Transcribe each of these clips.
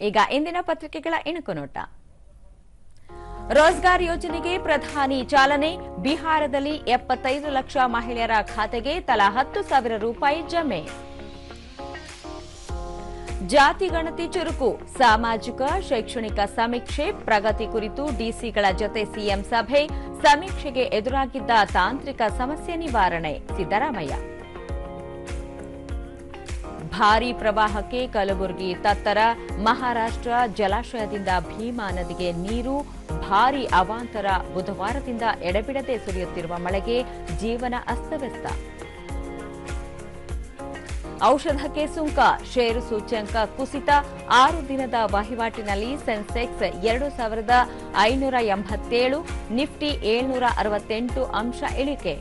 ಈಗ ಇಂದಿನ ಪತ್ರಿಕೆಗಳ ಇಣುಕು ನೋಟ. ರೋಜ್ಗಾರ್ ಯೋಜನೆಗೆ ಪ್ರಧಾನಿ ಚಾಲನೆ, ಬಿಹಾರದಲ್ಲಿ ಎಪ್ಪತ್ತೈದು ಲಕ್ಷ ಮಹಿಳೆಯರ ಖಾತೆಗೆ ತಲಾ ಹತ್ತು ಸಾವಿರ ರೂಪಾಯಿ ಜಮೆ. ಜಾತಿ ಗಣತಿ ಚುರುಕು, ಸಾಮಾಜಿಕ, ಶೈಕ್ಷಣಿಕ ಸಮೀಕ್ಷೆ, ಪ್ರಗತಿ ಕುರಿತು ಡಿಸಿಗಳ ಜೊತೆ ಸಿಎಂ ಸಭೆ, ಸಮೀಕ್ಷೆಗೆ ಎದುರಾಗಿದ್ದ ತಾಂತ್ರಿಕ ಸಮಸ್ಯೆ ನಿವಾರಣೆ, ಸಿದ್ದರಾಮಯ್ಯ. ಭಾರೀ ಪ್ರವಾಹಕ್ಕೆ ಕಲಬುರಗಿ ತತ್ತರ ಮಹಾರಾಷ್ಟ್ರ ಜಲಾಶಯದಿಂದ ಭೀಮಾ ನದಿಗೆ ನೀರು, ಭಾರೀ ಅವಾಂತರ ಬುಧವಾರದಿಂದ ಎಡೆಬಿಡದೆ ಸುರಿಯುತ್ತಿರುವ ಮಳೆಗೆ ಜೀವನ ಅಸ್ತವ್ಯಸ್ತ. ಔಷಧಕ್ಕೆ ಸುಂಕ ಷೇರು ಸೂಚ್ಯಂಕ ಕುಸಿತ, ಆರು ದಿನದ ವಹಿವಾಟಿನಲ್ಲಿ ಸೆನ್ಸೆಕ್ಸ್ ಎರಡು ಸಾವಿರದ ಐನೂರ ಎಂಬತ್ತೇಳು, ನಿಫ್ಟಿ ಏಳ್ನೂರ ಅರವತ್ತೆಂಟು ಅಂಶ ಇಳಿಕೆ.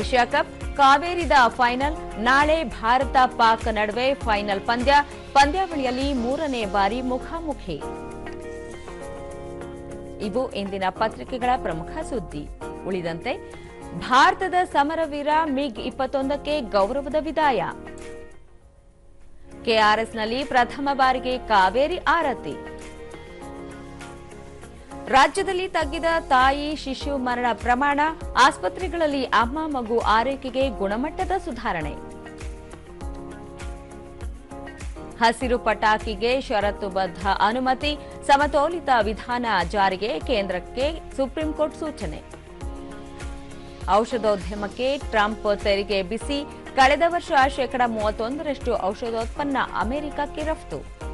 ಏಷ್ಯಾ ಕಪ್ ಕಾವೇರಿದ ಫೈನಲ್, ನಾಳೆ ಭಾರತ ಪಾಕ್ ನಡುವೆ ಫೈನಲ್ ಪಂದ್ಯ, ಪಂದ್ಯಾವಳಿಯಲ್ಲಿ ಮೂರನೇ ಬಾರಿ ಮುಖಾಮುಖಿ. ಇವು ಇಂದಿನ ಪತ್ರಿಕೆಗಳ ಪ್ರಮುಖ ಸುದ್ದಿ. ಉಳಿದಂತೆ, ಭಾರತದ ಸಮರವೀರ ಮಿಗ್ ಇಪ್ಪತ್ತೊಂದಕ್ಕೆ ಗೌರವದ ವಿದಾಯ. ಕೆಆರ್ಎಸ್ನಲ್ಲಿ ಪ್ರಥಮ ಬಾರಿಗೆ ಕಾವೇರಿ ಆರತಿ. ರಾಜ್ಯದಲ್ಲಿ ತಗ್ಗಿದ ತಾಯಿ, ಶಿಶು ಮರಣ ಪ್ರಮಾಣ, ಆಸ್ಪತ್ರೆಗಳಲ್ಲಿ ಅಮ್ಮ, ಮಗು ಆರೈಕೆಗೆ ಗುಣಮಟ್ಟದ ಸುಧಾರಣೆ. ಹಸಿರು ಪಟಾಕಿಗೆ ಷರತ್ತುಬದ್ಧ ಅನುಮತಿ, ಸಮತೋಲಿತ ವಿಧಾನ ಜಾರಿಗೆ ಕೇಂದ್ರಕ್ಕೆ ಸುಪ್ರೀಂಕೋರ್ಟ್ ಸೂಚನೆ. ಔಷಧೋದ್ಯಮಕ್ಕೆ ಟ್ರಂಪ್ ತೆರಿಗೆ ಬಿಸಿ, ಕಳೆದ ವರ್ಷ ಶೇಕಡ ಮೂವತ್ತೊಂದರಷ್ಟು ಔಷಧೋತ್ಪನ್ನ ಅಮೆರಿಕಕ್ಕೆ ರಫ್ತು.